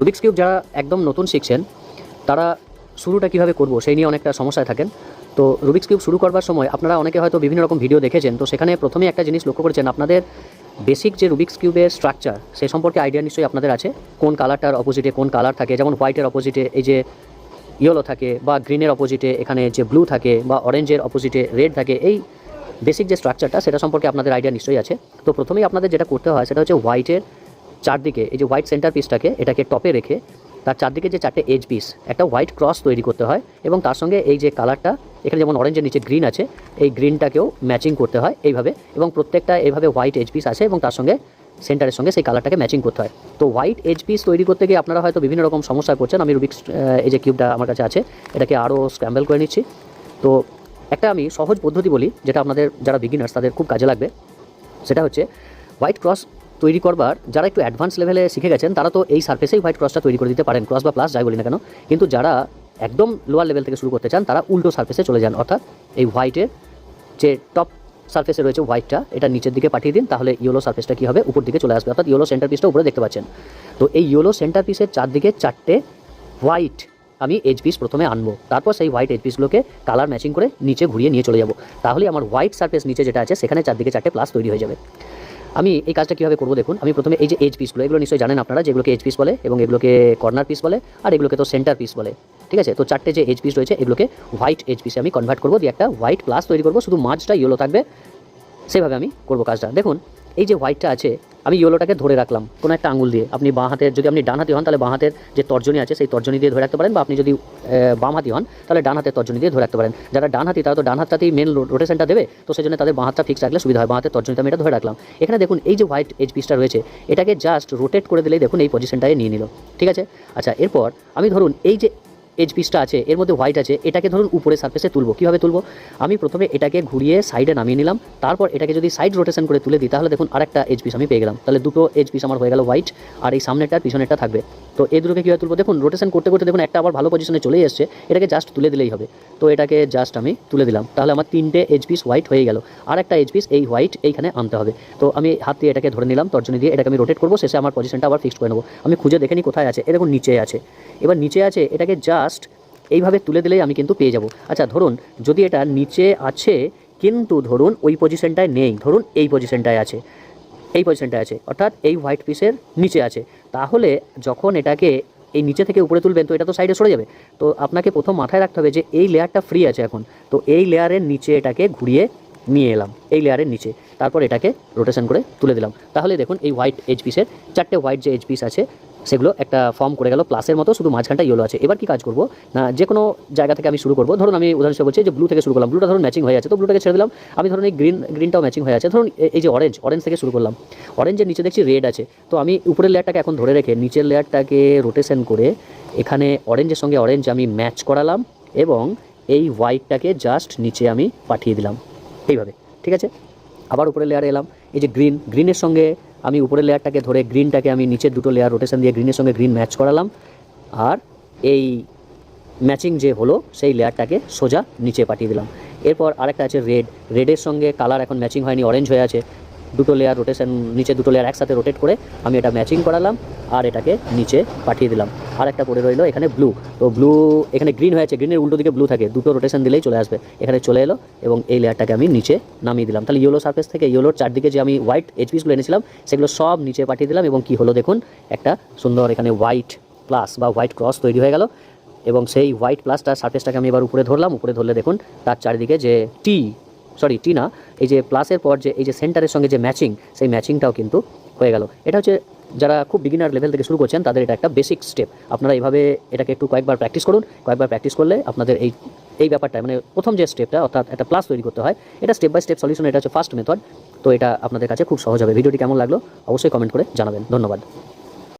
Rubik's cube যারা একদম নতুন শিখছেন, তারা শুরুটা কীভাবে করব সেই নিয়ে অনেকটা সমস্যায় থাকেন। তো রুবিক্স কিউব শুরু করবার সময় আপনারা অনেকে হয়তো বিভিন্ন রকম ভিডিও দেখেছেন, তো সেখানে প্রথমে একটা জিনিস লক্ষ্য করেছেন, আপনাদের বেসিক যে রুবিক্স কিউবের স্ট্রাকচার সে সম্পর্কে আইডিয়া নিশ্চয়ই আপনাদের আছে। কোন কালারটার অপোজিটে কোন কালার থাকে, যেমন হোয়াইটের অপোজিটে এই যে ইয়েলো থাকে বা গ্রিনের অপোজিটে এখানে যে ব্লু থাকে বা অরেঞ্জের অপোজিটে রেড থাকে, এই বেসিক যে স্ট্রাকচারটা সেটা সম্পর্কে আপনাদের আইডিয়া নিশ্চয়ই আছে। তো প্রথমেই আপনাদের যেটা করতে হয়, সেটা হচ্ছে হোয়াইটের চারদিকে, এই যে হোয়াইট সেন্টার পিসটাকে এটাকে টপে রেখে তার চারদিকে যে চারটে এজ পিস একটা হোয়াইট ক্রস তৈরি করতে হয় এবং তার সঙ্গে এই যে কালারটা এখানে যেমন অরেঞ্জের নিচে গ্রিন আছে, এই গ্রিনটাকেও ম্যাচিং করতে হয় এইভাবে এবং প্রত্যেকটা এইভাবে হোয়াইট এজ পিস আছে এবং তার সঙ্গে সেন্টারের সঙ্গে সেই কালারটাকে ম্যাচিং করতে হয়। তো হোয়াইট এজ পিস তৈরি করতে গিয়ে আপনারা হয়তো বিভিন্ন রকম সমস্যা করছেন আমি রুবিক্স এই যে কিউবটা আমার কাছে আছে, এটাকে আরও স্ক্র্যাম্বল করে নিচ্ছি। তো একটা আমি সহজ পদ্ধতি বলি, যেটা আপনাদের, যারা বিগিনার্স তাদের খুব কাজে লাগবে। সেটা হচ্ছে হোয়াইট ক্রস তৈরি করবার, যারা একটু অ্যাডভান্স লেভেলে শিখে গেছেন, তারা তো এই সার্ফেসেই হোয়াইট ক্রসটা তৈরি করে দিতে পারেন ক্রস বা প্লাস যাই বলি না কেন। কিন্তু যারা একদম লোয়ার লেভেল থেকে শুরু করতে চান, তারা উল্টো সার্ফেসে চলে যান। অর্থাৎ এই হোয়াইটের যে টপ সার্ফেসে রয়েছে হোয়াইটটা এটা নিচের দিকে পাঠিয়ে দিন, তাহলে ইয়েলো সার্ফেসটা কী হবে? উপর দিকে চলে আসবে। অর্থাৎ ইয়েলো সেন্টার পিসটা উপরে দেখতে পাচ্ছেন। তো এই ইয়েলো সেন্টার পিসের চারদিকে চারটে হোয়াইট আমি এজ পিস প্রথমে আনব। তারপর সেই হোয়াইট এজ পিসগুলোকে কালার ম্যাচিং করে নিচে ঘুরিয়ে নিয়ে চলে যাব। তাহলে আমার হোয়াইট সার্ফেস নিচে যেটা আছে, সেখানে চারদিকে চারটে প্লাস তৈরি হয়ে যাবে। আমি এই কাজটা কীভাবে করব দেখুন? আমি প্রথমে এই যে এজ পিসগুলো এগুলো নিশ্চয়ই জানেন আপনারা যেগুলোকে এজ পিস বলে এবং এগুলোকে কর্নার পিস বলে আর এগুলোকে তো সেন্টার পিস বলে। ঠিক আছে? তো চারটে যে এজ পিস রয়েছে, এগুলোকে হোয়াইট এজ পিসে আমি কনভার্ট করব। দিয়ে একটা হোয়াইট প্লাস তৈরি করব। শুধু মাঝটা ইয়েলো থাকবে। সেভাবে আমি করব কাজটা। দেখুন এই যে হোয়াইটটা আছে, আমি ইয়েলোটাকে ধরে রাখলাম। কোনো একটা আঙুল দিয়ে। আপনি বাঁ হাতের, যদি আপনি ডান হাতি হন, তাহলে বাঁ হাতের যে তর্জনী আছে, সেই তর্জনী দিয়ে ধরে রাখতে পারেন। বা আপনি যদি বাম হাতি হন, তাহলে ডান হাতের তর্জনী দিয়ে ধরে রাখতে পারেন। যারা ডান হাতি তারা তো ডান হাতটাতেই মেন রোটেশনটা দেবে। তো সেই জন্য তাদের বাঁ হাতটা ফিক্স রাখলে সুবিধা হয়। বাঁ হাতের তর্জনীটা আমি এটা ধরে রাখলাম। এখানে দেখুন, এই যে হোয়াইট এজ পিসটা রয়েছে, এটাকে জাস্ট রোটেট করে দিলেই দেখুন, এই পজিশনটায় নিয়ে নিল। ঠিক আছে? আচ্ছা এরপর আমি ধরুন, এই যে এজ পিসটা আছে, এর মধ্যে হোয়াইট আছে, এটাকে ধরুন উপরে সার্ফেসে তুলবো। কীভাবে তুলবো? আমি প্রথমে এটাকে ঘুরিয়ে সাইডে নামিয়ে নিলাম, তারপর এটাকে যদি সাইড রোটেশন করে তুলে দিই, তাহলে দেখুন আরেকটা এজ পিস আমি পেয়ে গেলাম। তাহলে দুটো এজ পিস আমার হয়ে গেল হোয়াইট আর এই সামনেটা পিছনেরটা থাকবে। তো এই দুটোকে কীভাবে তুলবো? দেখুন রোটেশন করতে করতে দেখুন, একটা আবার ভালো পজিশনে চলেই এসছে। এটাকে জাস্ট তুলে দিলেই হবে। তো এটাকে জাস্ট আমি তুলে দিলাম। তাহলে আমার তিনটে এজ পিস হোয়াইট হয়ে গেল। আর একটা এজ পিস এই হোয়াইট এইখানে আনতে হবে। তো আমি হাত দিয়ে এটাকে ধরে নিলাম, তর্জনী দিয়ে এটাকে আমি রোটেট করব, শেষে আমার পজিশনটা আবার ফিক্সড করে নেব। আমি খুঁজে দেখে নিই কোথায় আছে। এ দেখুন, নিচে আছে। এবার নিচে আছে, এটাকে জাস্ট এইভাবে তুলে দিলেই আমি কিন্তু পেয়ে যাব। আচ্ছা ধরুন, যদি এটা নিচে আছে, কিন্তু ধরুন ওই পজিশনটায় নেই, ধরুন এই পজিশনটায় আছে। এই পজিশনটায় আছে। অর্থাৎ এই হোয়াইট পিসের নিচে আছে। তাহলে যখন এটাকে এই নিচে থেকে উপরে তুলবেন, তো এটা তো সাইডে সরে যাবে। তো আপনাকে প্রথম মাথায় রাখতে হবে যে এই লেয়ারটা ফ্রি আছে এখন। তো এই লেয়ারের নিচে এটাকে ঘুরিয়ে নিয়ে এলাম, এই লেয়ারের নিচে। তারপর এটাকে রোটেশন করে তুলে দিলাম। তাহলে দেখুন এই হোয়াইট এইচ পিসের চারটে হোয়াইট যে এইচ পিস আছে সেগুলো একটা ফর্ম করে গেল প্লাসের মতো শুধু মাঝখানটা ইয়েলো আছে। এবার কি কাজ করব? না যে কোনো জায়গা থেকে আমি শুরু করব। ধরুন আমি উদাহরণ বলছি যে ব্লু থেকে শুরু করলাম। ব্লুটা ধরুন ম্যাচিং হয়ে আছে। তো ব্লুটাকে ছেড়ে দিলাম। আমি ধরুন এই গ্রিন গ্রিনটাও ম্যাচিং হয়ে আছে। ধরুন এই যে অরেঞ্জ অরেঞ্জ থেকে শুরু করলাম। অরেঞ্জের নিচে দেখছি রেড আছে। তো আমি উপরের লেয়ারটাকে এখন ধরে রেখে নিচের লেয়ারটাকে রোটেশন করে এখানে অরেঞ্জের সঙ্গে অরেঞ্জ আমি ম্যাচ করালাম এবং এই হোয়াইটটাকে জাস্ট নিচে আমি পাঠিয়ে দিলাম। এইভাবে। ঠিক আছে? আবার উপরের লেয়ারে এলাম। এই যে গ্রিন গ্রিনের সঙ্গে আমি উপরের লেয়ারটাকে ধরে গ্রিনটাকে আমি নিচের দুটো লেয়ার রোটেশন দিয়ে গ্রিনের সঙ্গে গ্রিন ম্যাচ করালাম। আর এই ম্যাচিং যে হলো, সেই লেয়ারটাকে সোজা নিচে পাঠিয়ে দিলাম। এরপর আরেকটা আছে রেড রেডের সঙ্গে কালার এখন ম্যাচিং হয়নি অরেঞ্জ হয়ে আছে। দুটো লেয়ার রোটেশন নিচে দুটো লেয়ার একসাথে রোটেট করে আমি এটা ম্যাচিং করালাম আর এটাকে নিচে পাঠিয়ে দিলাম। আর একটা পড়ে রইল এখানে ব্লু তো ব্লু এখানে গ্রিন হয়েছে গ্রিনের উল্টো দিকে ব্লু থাকে। দুটো রোটেশন দিলেই চলে আসবে। এখানে চলে এলো এবং এই লেয়ারটাকে আমি নিচে নামিয়ে দিলাম। তাহলে ইয়েলো সার্ফেস থেকে ইয়েলোর চারদিকে যে আমি হোয়াইট এইচপিসগুলো এনেছিলাম, সেগুলো সব নিচে পাঠিয়ে দিলাম এবং কি হলো দেখুন, একটা সুন্দর এখানে হোয়াইট প্লাস বা হোয়াইট ক্রস তৈরি হয়ে গেল এবং সেই হোয়াইট প্লাসটার সার্ফেসটাকে আমি এবার উপরে ধরলাম। উপরে ধরলে দেখুন, তার চারিদিকে যে টি সরি টি না এই যে প্লাসের পর যে, এই যে সেন্টারের সঙ্গে যে ম্যাচিং সেই ম্যাচিংটাও কিন্তু হয়ে গেল। এটা হচ্ছে যারা খুব বিগিনার লেভেল থেকে শুরু করছেন, তাদের এটা একটা বেসিক স্টেপ আপনারা এইভাবে এটাকে একটু কয়েকবার প্র্যাকটিস করুন। কয়েকবার প্র্যাকটিস করলে আপনাদের এই এই ব্যাপারটা মানে প্রথম যে স্টেপটা অর্থাৎ একটা প্লাস তৈরি করতে হয়, এটা স্টেপ বাই স্টেপ সলিউশন এটা হচ্ছে ফার্স্ট মেথড তো এটা আপনাদের কাছে খুব সহজ হবে। ভিডিওটি কেমন লাগল, অবশ্যই কমেন্ট করে জানাবেন। ধন্যবাদ।